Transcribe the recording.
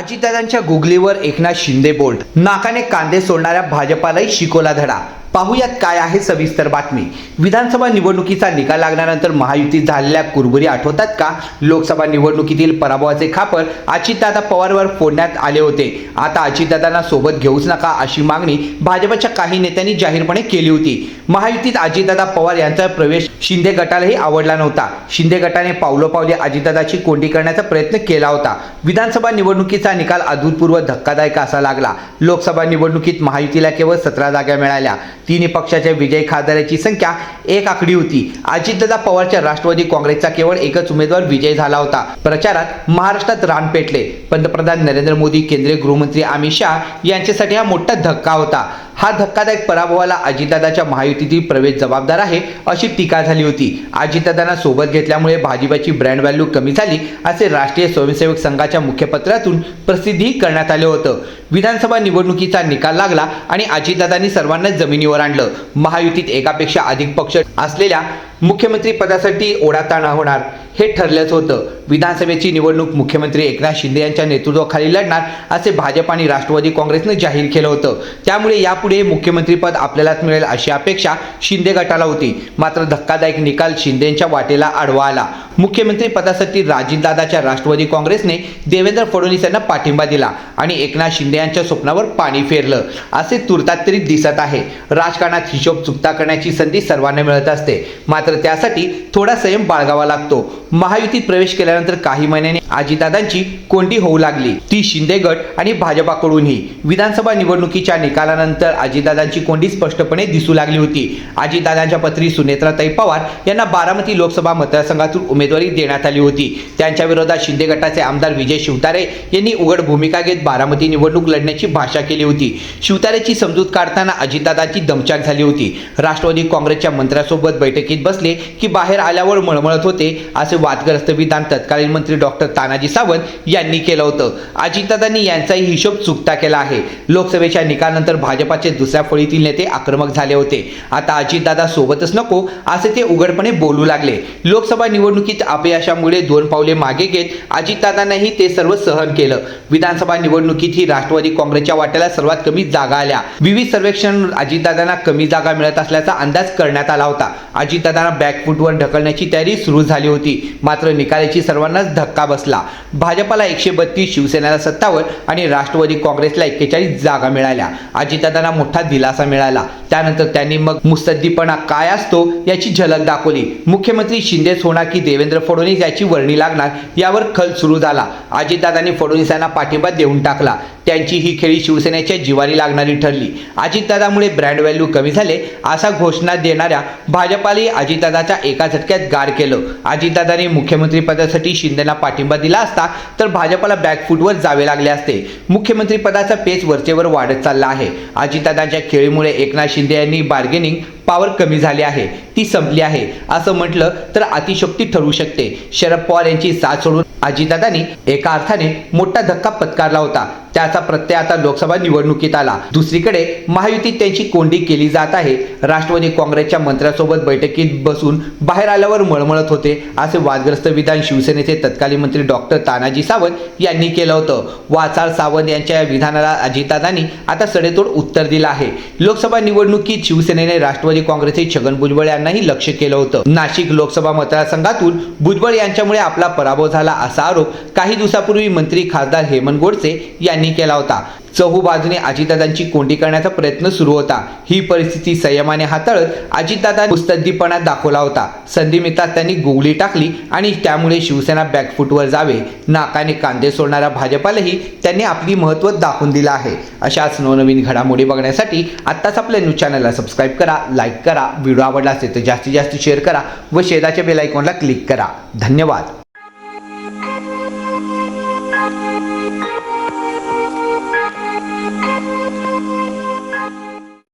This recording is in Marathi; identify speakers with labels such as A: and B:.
A: अजितदादांच्या गुगलीवर एकनाथ शिंदे बोल्ट. नाकाने कांदे सोडणाऱ्या भाजपालाही शिकोला धडा. पाहुयात काय आहे सविस्तर बातमी. विधानसभा निवडणुकीचा निकाल लागल्यानंतर महायुतीत झालेल्या कुरबुरी आठवतात का? लोकसभा निवडणुकीतील पराभवाचे खापर अजितदादा पवारवर फोडण्यात आले होते. आता अजितदादांना सोबत घेऊच नका अशी मागणी भाजपच्या काही नेत्यांनी जाहीरपणे केली होती. महायुतीत अजितदादा पवार यांचा प्रवेश शिंदे गटालाही आवडला नव्हता. शिंदे गटाने पावलोपावली अजितदादाची कोंडी करण्याचा प्रयत्न केला होता. विधानसभा निवडणुकीचा निकाल अभूतपूर्व धक्कादायक असा लागला. लोकसभा निवडणुकीत महायुतीला केवळ सतरा जागा मिळाल्या. तिन्ही पक्षाच्या विजयी खासदारांची संख्या एक आकडी होती. अजितदादा पवारच्या राष्ट्रवादी काँग्रेसचा केवळ एकच उमेदवार विजय झाला होता. प्रचारात महाराष्ट्रात रान पेटले. पंतप्रधान नरेंद्र मोदी केंद्रीय गृहमंत्री अमित शाह यांच्यासाठी हा मोठा धक्का होता. हा धक्कादायक पराभवाला अजितदादाच्या महायुतीतील प्रवेश जबाबदार आहे अशी टीका झाली होती. अजितदादांना सोबत घेतल्यामुळे भाजपाची ब्रँड व्हॅल्यू कमी झाली असे राष्ट्रीय स्वयंसेवक संघाच्या मुख्यपत्रातून प्रसिद्धी करण्यात आलं होतं. विधानसभा निवडणुकीचा निकाल लागला आणि अजितदादांनी सर्वांना जमिनीवर आणलं. महायुतीत एकापेक्षा अधिक पक्ष असलेल्या मुख्यमंत्री पदासाठी ओढाताणा होणार हे ठरलंच होतं. विधानसभेची निवडणूक मुख्यमंत्री एकनाथ शिंदे यांच्या नेतृत्वाखाली लढणार असे भाजप आणि राष्ट्रवादी काँग्रेसनं जाहीर केलं होतं. त्यामुळे यापुढे मुख्यमंत्रीपद आपल्यालाच मिळेल अशी अपेक्षा शिंदे गटाला होती. मात्र धक्कादायक निकाल शिंदेच्या वाटेला आडवा आला. मुख्यमंत्री पदासाठी राजीवदादाच्या राष्ट्रवादी काँग्रेसने देवेंद्र फडणवीस यांना पाठिंबा दिला आणि एकनाथ शिंदे यांच्या स्वप्नावर पाणी फेरलं. असे तुर्तात तरी दिसत आहे. राजकारणात हिशोब चुकता करण्याची संधी सर्वांना मिळत असते. मात्र त्यासाठी थोडा संयम बाळगावा लागतो. महायुतीत प्रवेश केल्यानंतर काही महिन्यांनी अजितदादांची कोंडी होऊ लागली. ती शिंदे गट आणि भाजपाकडूनही. विधानसभा निवडणुकीच्या निकालानंतर अजितदादांची कोंडी स्पष्टपणे दिसू लागली होती. अजितदादांच्या पत्री सुनेत्राताई पवार यांना बारामती लोकसभा मतदारसंघातून उमेदवारी देण्यात आली होती. त्यांच्या विरोधात शिंदे गटाचे आमदार विजय शिवतारे यांनी उघड भूमिका घेत बारामती निवडणूक लढण्याची भाषा केली होती. शिवतारेची समजूत काढताना अजितदादांची दमछाक झाली होती. राष्ट्रवादी काँग्रेसच्या मंत्र्यासोबत बैठकीत बसले की बाहेर आल्यावर मळमळत होते असे वादग्रस्त विधान तत्कालीन मंत्री डॉक्टर तानाजी सावंत यांनी केलं होतं. अजितदादांनी यांचाही हिशोब चुकता केला आहे. लोकसभेच्या निकालानंतर भाजपाचे दुसऱ्या फळीतील नेते आक्रमक झाले होते. आता अजितदादा सोबतच नको असे ते उघडपणे बोलू लागले. लोकसभा निवडणुकीत अपयशामुळे दोन पावले मागे घेत अजितदादांनाही ते सर्व सहन केलं. विधानसभा निवडणुकीत ही राष्ट्रवादी काँग्रेसच्या वाट्याला सर्वात कमी जागा आल्या. विविध सर्वेक्षण अजितदादांना कमी जागा मिळत असल्याचा अंदाज करण्यात आला होता. अजितदादांना बॅकफूटवर ढकलण्याची तयारी सुरू झाली होती. मात्र निकालाची सर्वांनाच धक्का बसला. भाजपाला एकशे बत्तीस शिवसेनेला सत्तावन्न आणि राष्ट्रवादी काँग्रेसला एक्केचाळीस जागा मिळाल्या. अजितदादांना मोठा दिलासा मिळाला. त्यानंतर त्यांनी मग मुस्तद्दीपणा काय असतो याची झलक दाखवली. मुख्यमंत्री शिंदेच होणार की देवेंद्र फडणवीस याची वर्णी लागणार यावर खल सुरू झाला. अजितदादांनी फडणवीसांना पाठिंबा देऊन टाकला. त्यांची ही खेळी शिवसेनेच्या जिवारी लागणारी ठरली. अजितदादामुळे ब्रँड व्हॅल्यू कमी झाले असा घोषणा देणाऱ्या भाजपालाही अजितदादाच्या एका झटक्यात गाड केलं. अजितदादांनी मुख्यमंत्री पदासाठी शिंदेना पाठिंबा दिला असता तर भाजपाला बॅकफूटवर जावे लागले असते. मुख्यमंत्री पदाचा पेच वरचेवर वाढत चालला आहे. अजितदादांच्या खेळीमुळे एकनाथ शिंदे यांनी बार्गेनिंग पॉवर कमी झाली आहे ती संपली आहे. असं म्हटलं तर अतिशक्ती ठरू शकते. शरद पवार यांची साथ सोडून अजितदादांनी एका अर्थाने मोठा धक्का पत्कारला होता. त्याचा प्रत्यय आता लोकसभा निवडणुकीत आला. दुसरीकडे महायुतीत त्यांची कोंडी केली जात आहे. राष्ट्रवादी काँग्रेसच्या मंत्र्यासोबत बैठकीत बसून बाहेर आल्यावर मळमळत होते असे वादग्रस्त विधान शिवसेनेचे तत्कालीन मंत्री डॉक्टर तानाजी सावंत यांनी केलं होतं. वाचाळ सावंत यांच्या या विधानाला अजितदादांनी आता सडेतोड उत्तर दिलं आहे. लोकसभा निवडणुकीत शिवसेनेने राष्ट्रवादी काँग्रेसचे छगन भुजबळ यांनाही लक्ष केलं होतं. नाशिक लोकसभा मतदारसंघातून भुजबळ यांच्यामुळे आपला पराभव झाला असा आरोप काही दिवसापूर्वी मंत्री खासदार हेमंत गोडसे यांनी केला होता. चहू बाजूने अजितदादांची कोंडी करण्याचा प्रयत्न सुरू होता. ही परिस्थिती संयमाने हाताळत अजितदादा मुस्तद्दीपणा दाखवला होता. संधी मिळताच त्यांनी गुगली टाकली आणि त्यामुळे शिवसेना बॅकफूटवर जावे नाकाने कांदे सोडणाऱ्या भाजपालाही त्यांनी आपली महत्त्व दाखवून दिलं आहे. अशाच नवनवीन घडामोडी बघण्यासाठी आत्ताच आपल्या न्यूज चॅनलला सबस्क्राईब करा लाईक करा व्हिडिओ आवडला असेल तर जास्तीत जास्त शेअर करा व शेजारच्या बेलायकॉनला क्लिक करा. धन्यवाद. Thank you.